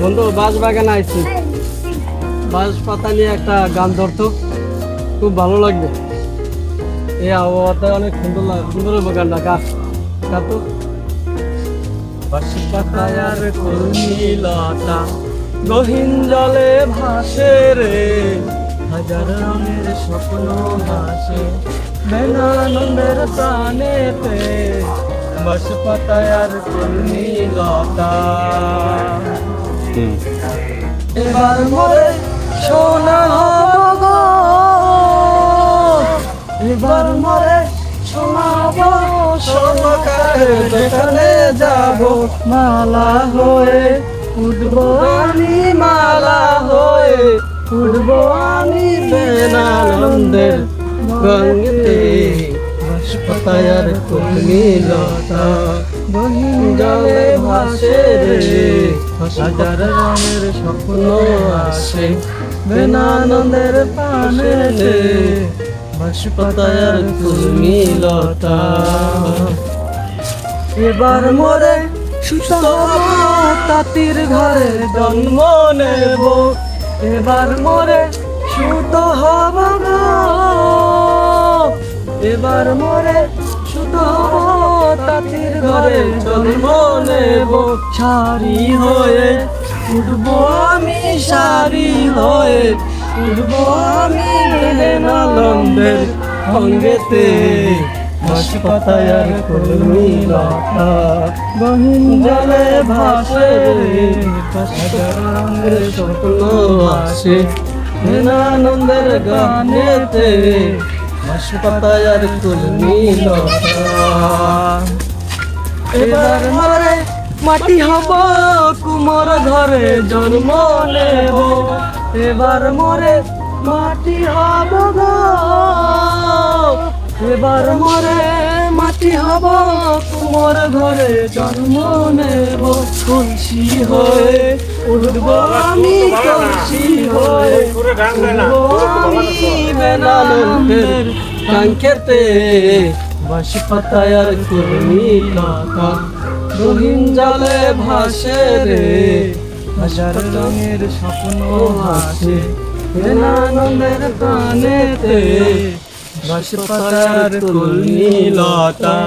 বন্ধু বাঁশ বাগানে আইছি। বাঁশ পাতা নিয়ে একটা গান ধরতো। খুব ভালো লাগবে। এই আবহাওয়াতে অনেক সুন্দর লাগে সুন্দর হবে গানটা গা গা তো বাঁশ পাতায় কর্মীলতা গহীন জলে ভাসে রে। হাজার রঙের স্বপ্ন হাসে বেনানন্দের প্রাণেতে। বাঁশ পাতায় আর কর্মীলতা এবার মরে সোনা হব। এবার মরে সোনা হব যেখানে যাব, মালা হয়ে উঠব আমি, মালা হয়ে উঠব আমি বেনানন্দের গঙ্গেতে। হাসপাতায়ার কর্মী লতা। বহিন জলে ভাসে রে। হাজার রঙের স্বপ্ন আসে, বেনানন্দের পানে রে। হাসপাতায় আর কর্মী লতা। এবার মোরে তাতির ঘরে জন্ম নেব। এবার মোরে সুত হব এবার মোরে সুত হব তাতির ঘরে জন্ম নেব সারি হয়ে। উঠব আমি সারি হয়ে, উঠব আমি নালন্দের সঙ্গেতে। হাসপাতায় কর্মী লতা গহীন জলে ভাসে স্বপ্ন আসে। আনন্দের গানেতে। কর্মী লতা এবার মরে মাটি হব, কুমোর ঘরে জন্ম নেব। এবার মরে মাটি হব। এবার মরে মাটি হব, কুমোর ঘরে জন্ম নেব। তুলসী হয়ে উঠব আমি বেনানন্দের কাঙ্ক্ষেতে বাসি পাতায় আর কর্মী ভাসে রে হাজার রঙের স্বপ্ন হাসে আনন্দের প্রাণেতে বাসি কর্মী লতা